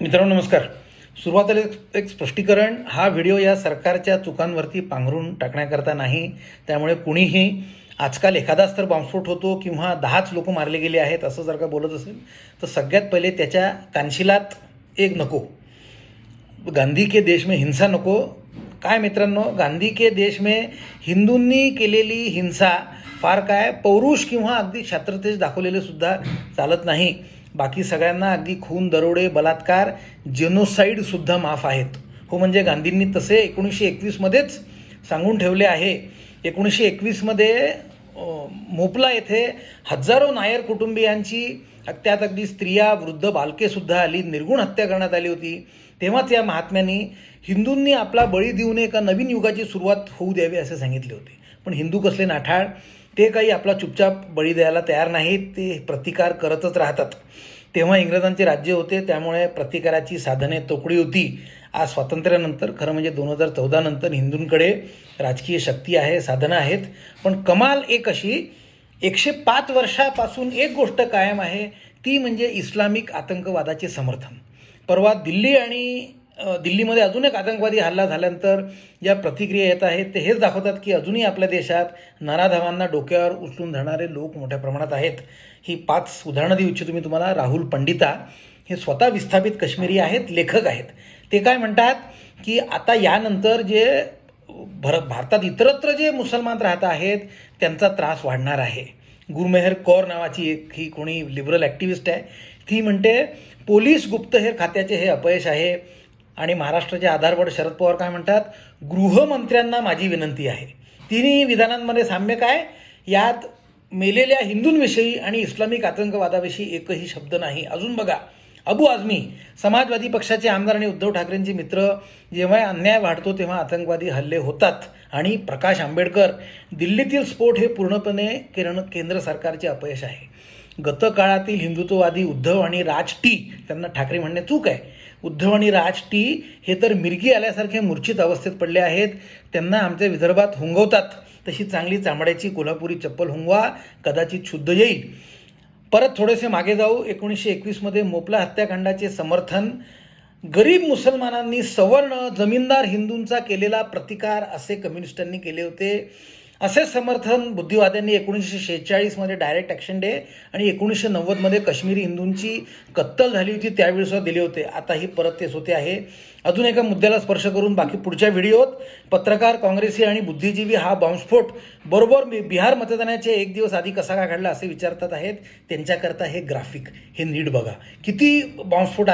मित्रांनो नमस्कार. सुरुवातीला एक- स्पष्टीकरण. हा व्हिडिओ या सरकारच्या चुकांवरती पांघरून टाकण्याकरता नाही. त्यामुळे कुणीही आजकाल एखादाच तर बॉम्बस्फोट होतो किंवा दहाच लोक मारले गेले आहेत असं जर का बोलत असेल तर सगळ्यात पहिले त्याच्या कानशिलात एक नको. गांधी के देश में हिंसा नको. काय मित्रांनो गांधी के देश में हिंदूंनी केलेली हिंसा फार काय? पौरुष किंवा अगदी छात्रतेच दाखवलेले सुद्धा चालत नाही. बाकी सगळ्यांना अगदी खून दरोडे बलात्कार जेनोसाईडसुद्धा माफ आहेत. हो म्हणजे गांधींनी तसे एकोणीसशे एकवीसमध्येच सांगून ठेवले आहे. एकोणीसशे एकवीसमध्ये मोपला येथे हजारो नायर कुटुंबियांची त्यात अगदी स्त्रिया वृद्ध बालकेसुद्धा आली निर्गुण हत्या करण्यात आली होती. तेव्हाच या महात्म्यांनी हिंदूंनी आपला बळी देऊन एका नवीन युगाची सुरुवात होऊ द्यावी असे सांगितले होते. पण हिंदू कसले नाठाळ ते काही आपला चुपचाप बळी द्यायला तयार नाहीत ते प्रतिकार करतच राहतात. तेव्हा इंग्रजांचे राज्य होते त्यामुळे प्रतिकाराची साधने तोकडी होती. आज स्वातंत्र्यानंतर खरं म्हणजे दोन हजार चौदानंतर हिंदूंकडे राजकीय शक्ती आहे साधनं आहेत. पण कमाल एक अशी एकशे पाच वर्षापासून एक गोष्ट कायम आहे ती म्हणजे इस्लामिक आतंकवादाचे समर्थन. परवा दिल्ली आणि दिल्लीमध्ये अजून एक आतंकवादी हल्ला झाल्यानंतर ज्या प्रतिक्रिया येत आहेत ते हेच दाखवतात की अजूनही आपल्या देशात नराधवांना डोक्यावर उचलून धरणारे लोक मोठ्या प्रमाणात आहेत. ही पाच उदाहरणं देऊ इच्छितो मी तुम्हाला. राहुल पंडिता हे स्वतः विस्थापित काश्मीरी आहेत लेखक आहेत. ते काय म्हणतात की आता यानंतर जे भर भारतात इतरत्र जे मुसलमान राहत आहेत त्यांचा त्रास वाढणार आहे. गुरमेहर कौर नावाची एक ही कोणी लिबरल ॲक्टिव्हिस्ट आहे. ती म्हणते पोलीस गुप्तहेर खात्याचे हे अपयश आहे. आणि महाराष्ट्राचे आधारवड शरद पवार काय म्हणतात? गृहमंत्र्यांना माझी विनंती आहे. तिन्ही विधानांमध्ये साम्य काय? यात मेलेल्या हिंदूंविषयी आणि इस्लामिक आतंकवादाविषयी एकही शब्द नाही. अजून बघा अबू आझमी समाजवादी पक्षाचे आमदार आणि उद्धव ठाकरेंचे मित्र जेव्हा अन्याय वाढतो तेव्हा आतंकवादी हल्ले होतात. आणि प्रकाश आंबेडकर दिल्लीतील स्फोट हे पूर्णपणे किरण केंद्र सरकारचे अपयश आहे. गतकाळातील हिंदुत्ववादी उद्धव आणि राज टी त्यांना ठाकरे म्हणणे चूक आहे. उद्धव आणि राज टी हे तर मिरगी आल्यासारखे मूर्छित अवस्थेत पडले आहेत. त्यांना आमच्या विदर्भात हुंगवतात. तशी चांगली चामड्याची कोल्हापुरी चप्पल हुंगवा कदाचित शुद्ध येईल. परत थोडेसे मागे जाऊ. एकोणीसशे एकवीसमध्ये मोपला हत्याकांडाचे समर्थन गरीब मुसलमानांनी सवर्ण जमीनदार हिंदूंचा केलेला प्रतिकार असे कम्युनिस्टांनी केले होते. असे समर्थन बुद्धिवाद्यांनी एकोणीसशे शेहेचाळीसमध्ये डायरेक्ट ॲक्शन डे आणि एकोणीसशे नव्वदमध्ये काश्मीरी हिंदूंची कत्तल झाली होती त्यावेळी सुद्धा दिले होते. आताही परत तेच होते आहे. अजून एका मुद्द्याला स्पर्श करून बाकी पुढच्या व्हिडिओत पत्रकार काँग्रेसी आणि बुद्धिजीवी हा बॉम्बस्फोट बरोबर बिहार मतदानाचे एक दिवस आधी कसा का घडला असे विचारतात आहेत. त्यांच्याकरता हे ग्राफिक हे नीट बघा. किती बॉम्बस्फोट